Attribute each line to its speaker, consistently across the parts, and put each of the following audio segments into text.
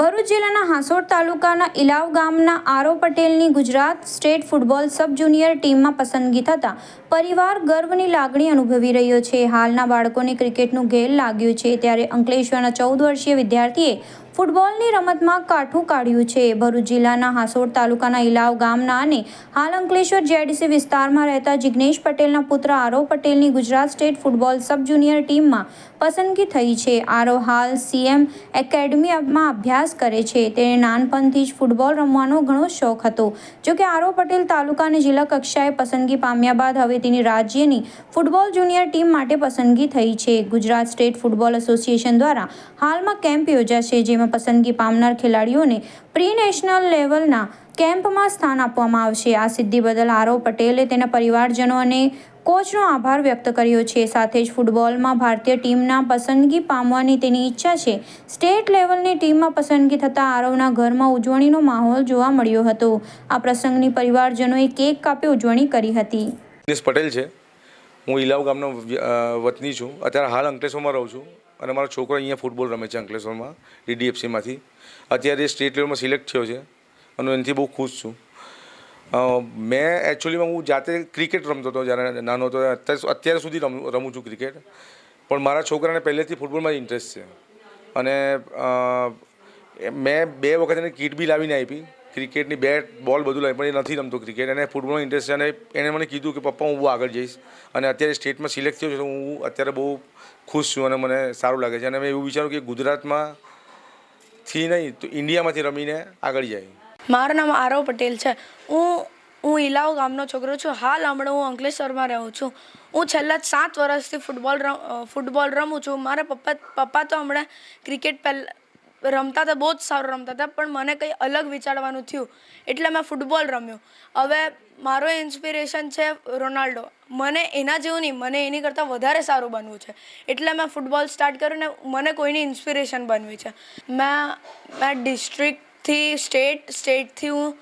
Speaker 1: ભરૂચ જિલ્લાના હાંસોડ તાલુકાના ઇલાવ ગામના આરો પટેલની Gujarat state football sub junior ટીમમાં પસંદગી થતાં પરિવાર ગર્વની લાગણી અનુભવી રહ્યો છે. હાલના બાળકોને ક્રિકેટનું ઘેલ લાગ્યું છે. ત્યારે અંકલેશ્વરના ચૌદ વર્ષીય વિદ્યાર્થીએ ફૂટબોલની રમતમાં કાઠું કાઢ્યું છે. ભરૂચ જિલ્લાના હાંસોડ તાલુકાના ઇલાવ ગામના અને હાલ અંકલેશ્વર જેડીસી વિસ્તારમાં રહેતા જિગ્નેશ પટેલના પુત્ર આરવ પટેલની Gujarat state football sub junior ટીમમાં પસંદગી થઈ છે. આરવ હાલ સીએમ એકેડમીમાં અભ્યાસ કરે છે. તેને નાનપણથી જ ફૂટબોલ રમવાનો ઘણો શોખ હતો. જોકે આરવ પટેલ તાલુકા અને જિલ્લા કક્ષાએ પસંદગી પામ્યા બાદ હવે તેની રાજ્યની ફૂટબોલ જુનિયર ટીમ માટે પસંદગી થઈ છે. ગુજરાત સ્ટેટ ફૂટબોલ એસોસિએશન દ્વારા હાલમાં કેમ્પ યોજાશે, જેમાં પસંદગી પામનાર ખેલાડીઓને પ્રી નેશનલ લેવલના કેમ્પમાં સ્થાન આપવામાં આવશે. આ સિદ્ધિ બદલ આરવ પટેલે તેના પરિવારજનો અને કોચનો આભાર વ્યક્ત કર્યો છે. સાથે જ ફૂટબોલમાં ભારતીય ટીમના પસંદગી પામવાની તેની ઈચ્છા છે. સ્ટેટ લેવલની ટીમમાં પસંદગી થતાં આરવના ઘરમાં ઉજવણીનો માહોલ જોવા મળ્યો હતો. આ પ્રસંગની પરિવારજનોએ કેક કાપી ઉજવણી કરી હતી.
Speaker 2: પટેલ છે. હું ઇલાવ ગામનો વતની છું. અત્યારે હાલ અંકલેશ્વરમાં રહું છું અને મારો છોકરો અહીંયા ફૂટબોલ રમે છે અંકલેશ્વરમાં ડીડીએફસીમાંથી અત્યારે સ્ટેટ લેવલમાં સિલેક્ટ થયો છે અને એનાથી બહુ ખુશ છું. મેં એકચ્યુઅલીમાં હું જાતે ક્રિકેટ રમતો હતો જ્યારે નાનો હતો, અત્યારે સુધી રમું છું ક્રિકેટ. પણ મારા છોકરાને પહેલેથી ફૂટબોલમાં ઇન્ટરેસ્ટ છે. અને મેં બે વખત એને કીટ બી લાવીને આપી. ક્રિકેટની બેટ બોલ બધું લઈ પણ એ નથી રમતો ક્રિકેટ. એને ફૂટબોલનો ઇન્ટરેસ્ટ છે અને એણે મને કીધું કે, પપ્પા, હું આગળ જઈશ. અને અત્યારે સ્ટેટમાં સિલેક્ટ થયો છે, તો હું અત્યારે બહુ ખુશ છું અને મને સારું લાગે છે. અને મેં એવું વિચાર્યું કે ગુજરાતમાં થી નહીં, તો ઇન્ડિયામાંથી રમીને આગળ જાય.
Speaker 3: મારું નામ આરવ પટેલ છે. હું હું ઇલાવ ગામનો છોકરો છું. હાલ હમણાં હું અંકલેશ્વરમાં રહું છું. હું છેલ્લા સાત વર્ષથી ફૂટબોલ રમ ફૂટબોલ રમું છું. મારા પપ્પા પપ્પા તો હમણાં ક્રિકેટ પહેલ રમતા હતા, બહુ જ સારું રમતા હતા, પણ મને કંઈ અલગ વિચારવાનું થયું. એટલે મેં ફૂટબોલ રમ્યું. હવે મારો ઇન્સ્પિરેશન છે રોનાલ્ડો. મને એના જેવું નહીં, મને એની કરતાં વધારે સારું બનવું છે. એટલે મેં ફૂટબોલ સ્ટાર્ટ કર્યું ને મને કોઈની ઇન્સ્પિરેશન બનવી છે. મેં મેં ડિસ્ટ્રિક્ટથી સ્ટેટ સ્ટેટથી હું,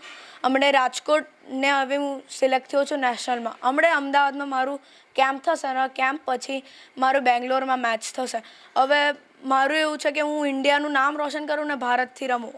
Speaker 3: હમણે રાજકોટને હવે હું સિલેક્ટ થયો છું નેશનલમાં હમણે અમદાવાદમાં મારું કેમ્પ થશે અને કેમ્પ પછી મારું બેંગ્લોરમાં મેચ થશે. હવે મારું એવું છે કે હું ઇન્ડિયાનું નામ રોશન કરું ને ભારતથી રમું.